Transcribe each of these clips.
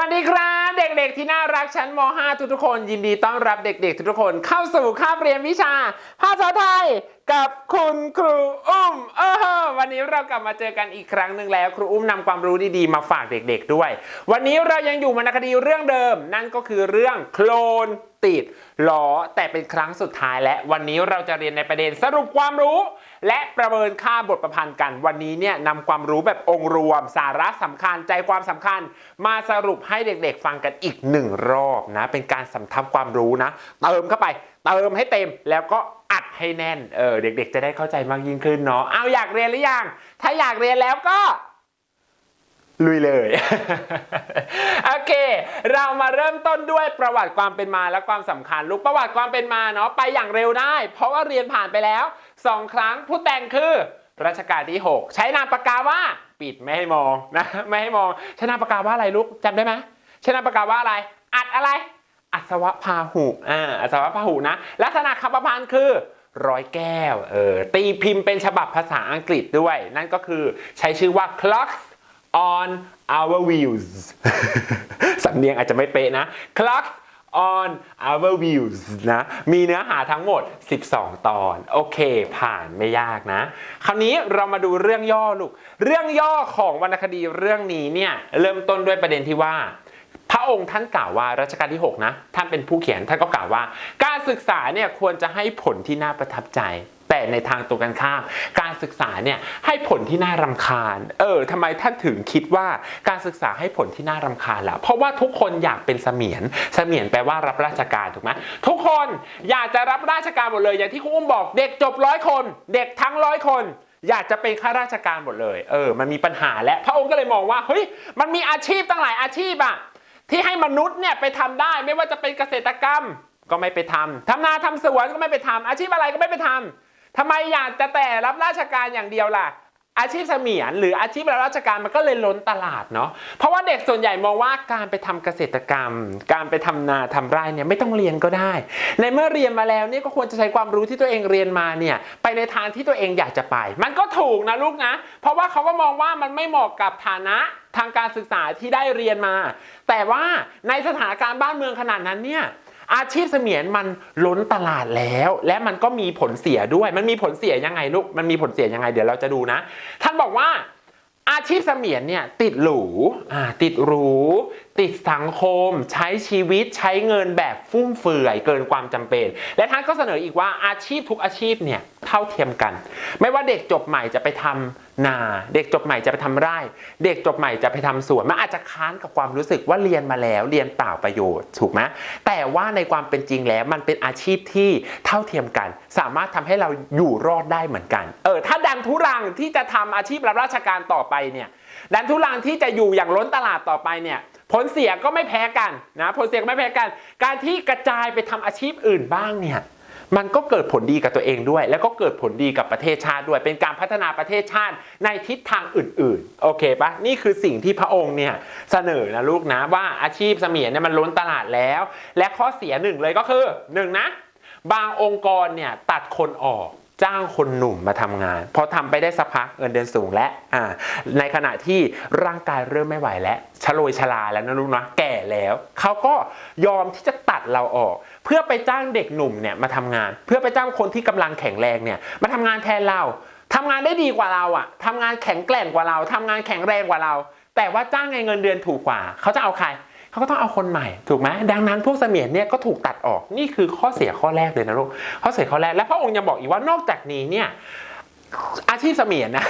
วัสดีครับ เด็กๆที่น่ารักชั้นม .5 ทุกๆคน ยินดีต้อนรับเด็กๆ ทุกๆคนเข้าสู่คาบเรียนวิชา ภาษาไทย กับคุณครูอุ้มเออวันนี้เรากลับมาเจอกันอีกครั้งหนึ่งแล้ว ครูอุ้มนำความรู้ดีๆมาฝากเด็กๆด้วย วันนี้เรายังอยู่วรรคดีเรื่องเดิม นั่นก็คือเรื่องโคลนติดล้อแต่เป็นครั้งสุดท้ายและวันนี้เราจะเรียนในประเด็นสรุปความรู้ และประเมินค่าบทประพันธ์กัน วันนี้เนี่ยนำความรู้แบบองค์รวม สาระสำคัญใจความสำคัญ มาสรุปให้เด็กๆ ฟังกันอีกหนึ่งรอบนะเป็นการสำทับความรู้นะ เติมเข้าไป เติมให้เต็มแล้วก็ ให้แน่น เออ เด็กๆ จะได้เข้าใจมากยิ่งขึ้นเนาะ เอาอยากเรียนหรือยัง ถ้าอยากเรียนแล้วก็ ลุยเลย โอเค เรามาเริ่มต้นด้วยประวัติความเป็นมาและความสำคัญ ลูกประวัติความเป็นมาเนาะไปอย่างเร็วได้ เพราะว่าเรียนผ่านไปแล้วสองครั้งผู้แต่งคือรัชกาลที่ 6 ใช้นามปากกาว่าปิดไม่ให้มองนะไม่ให้มองใช้นามปากกาว่าอะไรลูกจำได้ไหมใช้นามปากกาว่าอะไร อัดอะไรอัศวพาหุ อ่า อัศวพาหุนะ ลักษณะคำประพันธ์คือ ร้อยแก้วเออตีพิมพ์เป็นฉบับภาษาอังกฤษด้วย นั่นก็คือใช้ชื่อว่า clocks on our wheels สำเนียงอาจจะไม่เป๊ะนะ clocks on our wheels นะ มีเนื้อหาทั้งหมด 12 ตอน โอเค ผ่านไม่ยากนะ คราวนี้เรามาดูเรื่องย่อลูก เรื่องย่อของวรรณคดีเรื่องนี้เนี่ย เริ่มต้นด้วยประเด็นที่ว่า พระองค์ท่านกล่าวว่ารัชกาลที่ 6 นะ ท่านเป็นผู้เขียนท่านก็กล่าวว่า การศึกษาเนี่ยควรจะให้ผลที่น่าประทับใจ แต่ในทางตรงกันข้าม การศึกษาเนี่ยให้ผลที่น่ารำคาญ เออทำไมท่านถึงคิดว่าการศึกษาให้ผลที่น่ารำคาญล่ะ เพราะว่าทุกคนอยากเป็นเสมียน เสมียนแปลว่ารับราชการถูกไหมทุกคนอยากจะรับราชการหมดเลย อย่างที่คุณอุ้มบอกเด็กจบร้อยคน เด็กทั้งร้อยคนอยากจะเป็นข้าราชการหมดเลย เออ มันมีปัญหาและ พระองค์ก็เลยมองว่า เฮ้ย มันมีอาชีพตั้งหลายอาชีพอะ ที่ให้มนุษย์เนี่ยไปทำได้ไม่ว่าจะเป็นเกษตรกรรมก็ไม่ไปทำทำนาทำสวนก็ไม่ไปทำอาชีพอะไรก็ไม่ไปทำทำไมอยากจะแต่รับราชการอย่างเดียวล่ะ อาชีพเสมียนหรืออาชีพรับราชการมันก็เลยล้นตลาดเนาะเพราะว่าเด็กส่วนใหญ่มองว่าการไปทำเกษตรกรรม การไปทำนาทำไร่เนี่ยไม่ต้องเรียนก็ได้ ในเมื่อเรียนมาแล้วเนี่ยก็ควรจะใช้ความรู้ที่ตัวเองเรียนมาเนี่ยไปในทางที่ตัวเองอยากจะไป มันก็ถูกนะลูกนะ เพราะว่าเขาก็มองว่ามันไม่เหมาะกับฐานะทางการศึกษาที่ได้เรียนมา แต่ว่าในสถานการณ์บ้านเมืองขนาดนั้นเนี่ย อาชีพเสมียนมันล้นตลาดแล้ว และมันก็มีผลเสียด้วย มันมีผลเสียยังไงลูก มันมีผลเสียยังไง เดี๋ยวเราจะดูนะ ท่านบอกว่าอาชีพเสมียนเนี่ยติดหรูอ่าติดหรูติดสังคม ใช้ชีวิตใช้เงินแบบฟุ่มเฟือยเกินความจำเป็น และท่านก็เสนออีกว่าอาชีพทุกอาชีพเนี่ยเท่าเทียมกัน ไม่ว่าเด็กจบใหม่จะไปทำนา เด็กจบใหม่จะไปทำไร่ เด็กจบใหม่จะไปทำสวนมันอาจจะค้านกับความรู้สึกว่าเรียนมาแล้วเรียนเปล่าประโยชน์ถูกไหมแต่ว่าในความเป็นจริงแล้วมันเป็นอาชีพที่เท่าเทียมกัน สามารถทำให้เราอยู่รอดได้เหมือนกัน เออ ถ้าดันทุรังที่จะทำอาชีพรับราชการต่อไปเนี่ยดันทุรังที่จะอยู่อย่างล้นตลาดต่อไปเนี่ย ผลเสียก็ไม่แพ้กันนะผลเสียก็ไม่แพ้กัน การที่กระจายไปทำอาชีพอื่นบ้างเนี่ยมันก็เกิดผลดีกับตัวเองด้วย แล้วก็เกิดผลดีกับประเทศชาติด้วย เป็นการพัฒนาประเทศชาติในทิศทางอื่นๆ โอเคปะนี่คือสิ่งที่พระองค์เนี่ยเสนอนะลูกนะว่าอาชีพเสมียนเนี่ยมันล้นตลาดแล้ว และข้อเสียหนึ่งเลยก็คือหนึ่งนะ บางองค์กรเนี่ยตัดคนออก จ้างคนหนุ่มมาทำงาน พอทำไปได้สักพักเงินเดือนสูงและอ่าในขณะที่ร่างกายเริ่มไม่ไหวแล้วชโรยชราแล้วนะลูกนะแก่แล้วเขาก็ยอมที่จะตัดเราออก เพื่อไปจ้างเด็กหนุ่มเนี่ยมาทำงาน เพื่อไปจ้างคนที่กำลังแข็งแรงเนี่ยมาทำงานแทนเราทำงานได้ดีกว่าเราอะทำงานแข็งแกร่งกว่าเราทำงานแข็งแรงกว่าเรา แต่ว่าจ้างไงเงินเดือนถูกกว่าเขาจะเอาใคร เขาก็ต้องเอาคนใหม่ถูกไหมดังนั้นพวกเสมียนเนี่ยก็ถูกตัดออกนี่คือข้อเสียข้อแรกเลยนะลูกข้อเสียข้อแรกและพระองค์ยังบอกอีกว่านอกจากนี้เนี่ย อาชีพเสมียนนะ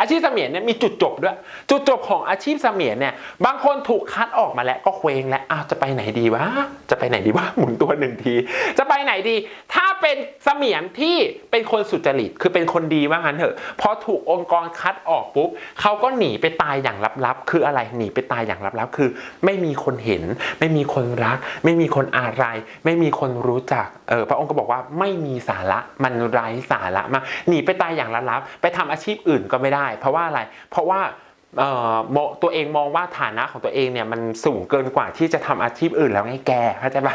อาชีพเสมียนเนี่ยมีจุดจบด้วย จุดจบของอาชีพเสมียนเนี่ยบางคนถูกคัดออกมาแล้วก็เคว้งแล้วอ้าวจะไปไหนดีวะจะไปไหนดีวะหมุนตัวหนึ่งที จะไปไหนดี ถ้าเป็นเสมียนที่เป็นคนสุจริตคือเป็นคนดีว่างั้นเถอะพอถูกองค์กรคัดออกปุ๊บเขาก็หนีไปตายอย่างลับๆ คืออะไรหนีไปตายอย่างลับๆ คือ ไม่มีคนเห็น ไม่มีคนรัก ไม่มีคนอะไร ไม่มีคนรู้จักเออพระองค์ก็บอกว่าไม่มีสาระมันไร้สาระมากหนีไปตายอย่างลับๆไปทำอาชีพอื่นก็ไม่ได้ เพราะว่าอะไร เพราะว่า ตัวเองมองว่าฐานะของตัวเองเนี่ยมันสูงเกินกว่าที่จะทำอาชีพอื่นแล้วไงแกเข้าใจปะ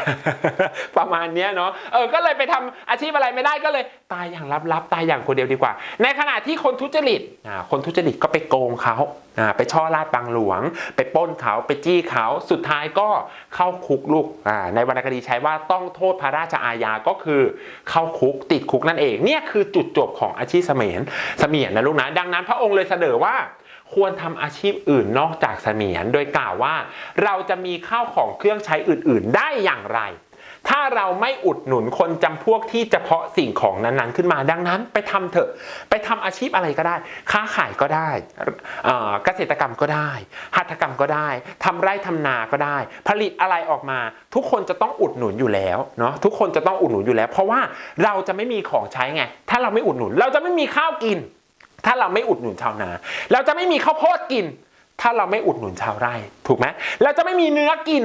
ประมาณเนี้ยเนาะเออก็เลยไปทำอาชีพอะไรไม่ได้ก็เลย ตายอย่างลับๆตายอย่างคนเดียวดีกว่า ในขณะที่คนทุจริตอ่าคนทุจริตก็ไปโกงเขาอ่าไปช่อราดบังหลวง ไปปล้นเขาไปจี้เขาสุดท้ายก็เข้าคุกลูกอ่าในวรรณคดีใช้ว่าต้องโทษพระราชอาญาก็คือเข้าคุกติดคุกนั่นเองเนี่ยคือจุดจบของอาชีพเสมียนเสมียนนะลูกนะดังนั้นพระองค์เลยเสนอว่า ควรทำอาชีพอื่นนอกจากเสมียน โดยกล่าวว่า เราจะมีข้าวของเครื่องใช้อื่น ๆ ได้อย่างไร ถ้าเราไม่อุดหนุนคนจำพวกที่จะเพาะสิ่งของนั้นๆ ขึ้นมาดังนั้น ไปทำเถอะ ไปทำอาชีพอะไรก็ได้ ค้าขายก็ได้เกษตรกรรมก็ได้ หัตถกรรมก็ได้ทำไร่ทำนาก็ได้ ผลิตอะไรออกมา ทุกคนจะต้องอุดหนุนอยู่แล้วเนาะทุกคนจะต้องอุดหนุนอยู่แล้ว เพราะว่าเราจะไม่มีของใช้ไง ถ้าเราไม่อุดหนุน เราจะไม่มีข้าวกิน ถ้าเราไม่อุดหนุนชาวนา เราจะไม่มีข้าวโพดกิน ถ้าเราไม่อุดหนุนชาวไร่ ถูกไหมเราจะไม่มีเนื้อกิน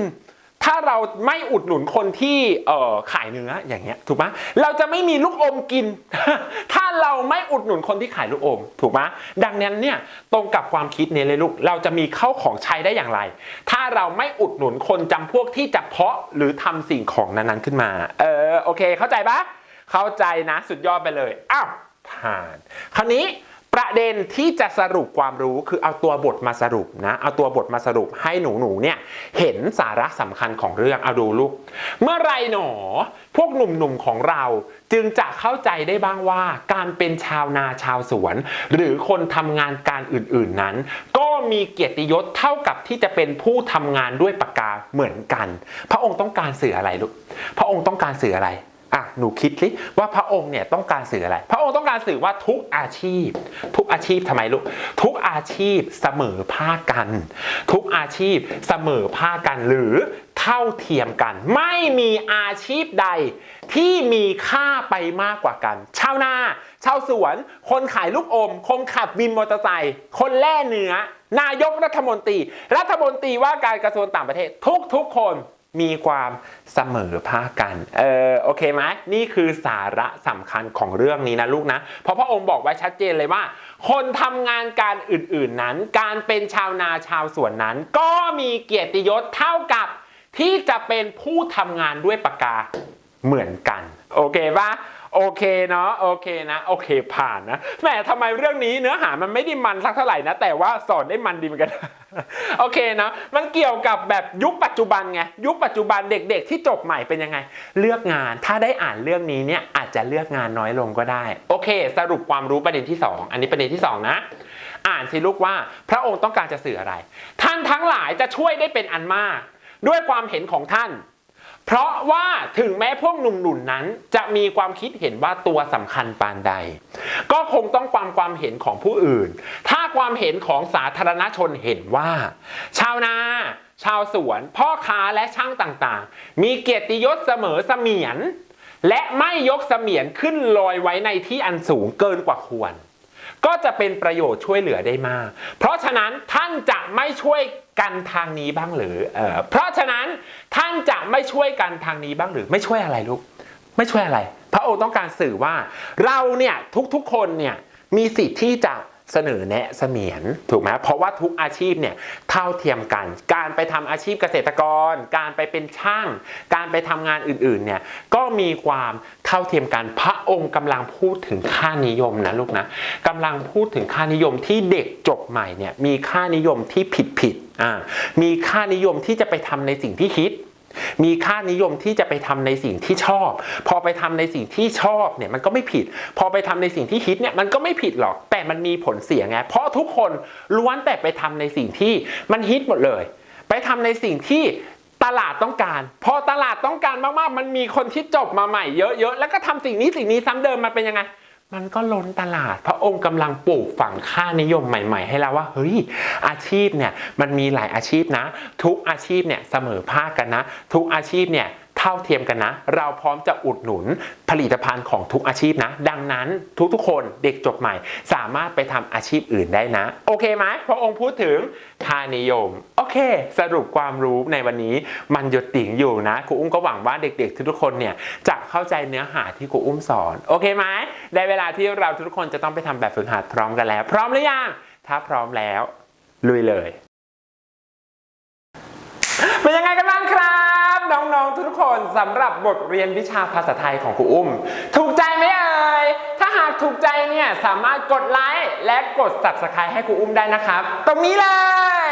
ถ้าเราไม่อุดหนุนคนที่เอ่อขายเนื้ออย่างเงี้ยถูกไหมเราจะไม่มีลูกอมกิน ถ้าเราไม่อุดหนุนคนที่ขายลูกอม ถูกไหมดังนั้นเนี่ยตรงกับความคิดนี้เลยลูกเราจะมีเข้าของใช้ได้อย่างไร ถ้าเราไม่อุดหนุนคนจำพวกที่จะเพาะหรือทำสิ่งของนั้นๆขึ้นมา เออโอเค เข้าใจปะเข้าใจนะสุดยอดไปเลยอ้าวผ่าน คราวนี้ ประเด็นที่จะสรุปความรู้คือเอาตัวบทมาสรุปนะ เอาตัวบทมาสรุปให้หนูหนูๆเนี่ยเห็นสาระสำคัญของเรื่องเอาดูลูก เมื่อไรหนอ พวกหนุ่มๆของเราจึงจะเข้าใจได้บ้างว่าการเป็นชาวนาชาวสวน หรือคนทำงานการอื่นๆนั้น ก็มีเกียรติยศเท่ากับที่จะเป็นผู้ทำงานด้วยปากกาเหมือนกัน พระองค์ต้องการสื่ออะไรลูกพระองค์ต้องการสื่ออะไร อะหนูคิดสิว่าพระองค์เนี่ยต้องการสื่ออะไร พระองค์ต้องการสื่อว่าทุกอาชีพ ทุกอาชีพทำไมลูกทุกอาชีพเสมอภาคกัน ทุกอาชีพเสมอภาคกันหรือเท่าเทียมกัน ไม่มีอาชีพใด ที่มีค่าไปมากกว่ากัน ชาวนาชาวสวน คนขายลูกอม คนขับวินมอเตอร์ไซค์คนแล่เนื้อนายกรัฐมนตรี รัฐมนตรีว่าการกระทรวงต่างประเทศ ทุกทุกๆคน มีความเสมอภาคกัน เออโอเคไหมนี่คือสาระสำคัญของเรื่องนี้นะลูกนะ เพราะพระองค์บอกไว้ชัดเจนเลยว่า คนทำงานการอื่นๆนั้น การเป็นชาวนาชาวสวนนั้น ก็มีเกียรติยศเท่ากับที่จะเป็นผู้ทำงานด้วยปากกาเหมือนกัน โอเคปะ โอเคเนาะโอเคนะ โอเคผ่านนะแหมทำไมเรื่องนี้เนื้อหามันไม่ได้มันสักเท่าไหร่นะ แต่ว่าสอนได้มันดีเหมือนกัน โอเคนะมันเกี่ยวกับแบบยุคปัจจุบันไงยุคปัจจุบันเด็ก ๆ ที่จบใหม่เป็นยังไง เลือกงานถ้าได้อ่านเรื่องนี้เนี่ยอาจจะเลือกงานน้อยลงก็ได้ โอเค สรุปความรู้ประเด็นที่ 2 อันนี้ประเด็นที่ 2 นะ อ่านสิลูกว่าพระองค์ต้องการจะสื่ออะไร ท่านทั้งหลายจะช่วยได้เป็นอันมาก ด้วยความเห็นของท่าน เพราะว่าถึงแม้พวกหนุ่มๆนนั้น จะมีความคิดเห็นว่าตัวสำคัญปานใด ก็คงต้องความความเห็นของผู้อื่น ถ้าความเห็นของสาธารณชนเห็นว่า ชาวนาชาวสวน พ่อค้าและช่างต่างๆ มีเกียรติยศเสมอเสมียน และไม่ยกเสมียนขึ้นลอยไว้ในที่อันสูงเกินกว่าควร ก็จะเป็นประโยชน์ช่วยเหลือได้มาก เพราะฉะนั้นท่านจะไม่ช่วยกันทางนี้บ้างหรือเออเพราะฉะนั้นท่านจะไม่ช่วยกันทางนี้บ้างหรือ ไม่ช่วยอะไรลูก ไม่ช่วยอะไร พระองค์ต้องการสื่อว่า เราเนี่ยทุกๆคนเนี่ยมีสิทธิ์ที่จะ เสนอแนะเสมียนถูกไหมเพราะว่าทุกอาชีพเนี่ยเท่าเทียมกัน การไปทำอาชีพเกษตรกร การไปเป็นช่าง การไปทำงานอื่นๆเนี่ยก็มีความเท่าเทียมกันพระองค์กำลังพูดถึงค่านิยมนะลูกนะกำลังพูดถึงค่านิยมที่เด็กจบใหม่เนี่ยมีค่านิยมที่ผิดผิดๆอ่ามีค่านิยมที่จะไปทำในสิ่งที่ฮิต มีค่านิยมที่จะไปทำในสิ่งที่ชอบ พอไปทำในสิ่งที่ชอบเนี่ยมันก็ไม่ผิด พอไปทำในสิ่งที่ฮิตเนี่ยมันก็ไม่ผิดหรอก แต่มันมีผลเสียไง เพราะทุกคนล้วนแต่ไปทำในสิ่งที่มันฮิตหมดเลย ไปทำในสิ่งที่ตลาดต้องการ พอตลาดต้องการมากๆ มันมีคนที่จบมาใหม่เยอะๆ แล้วก็ทำสิ่งนี้สิ่งนี้ซ้ำเดิมมาเป็นยังไง มันก็ล้นตลาด พระองค์กำลังปลูกฝังค่านิยมใหม่ ๆ ให้เราว่าเฮ้ยอาชีพเนี่ยมันมีหลายอาชีพนะ ทุกอาชีพเนี่ยเสมอภาคกันนะ ทุกอาชีพเนี่ย เท่าเทียมกันนะ เราพร้อมจะอุดหนุนผลิตภัณฑ์ของทุกอาชีพนะ ดังนั้นทุกๆคนเด็กจบใหม่ สามารถไปทำอาชีพอื่นได้นะ โอเคไหมพระองค์พูดถึงค่านิยม โอเค สรุปความรู้ในวันนี้มันหยดติ่งอยู่นะครูอุ้มก็หวังว่าเด็กๆ ทุกๆคนเนี่ยจะเข้าใจเนื้อหาที่ครูอุ้มสอน โอเคไหมได้เวลาที่เราทุกคนจะต้องไปทำแบบฝึกหัดพร้อมกันแล้ว พร้อมหรือยังถ้าพร้อมแล้วลุยเลย เป็นยังไงกันบ้างครับ น้องๆทุกคนสำหรับบทเรียนวิชาภาษาไทยของครูอุ้ม ถูกใจไหมเอ่ยถ้าหากถูกใจเนี่ยสามารถกดไลค์และกด subscribe ให้ครูอุ้มได้นะครับ ตรงนี้เลย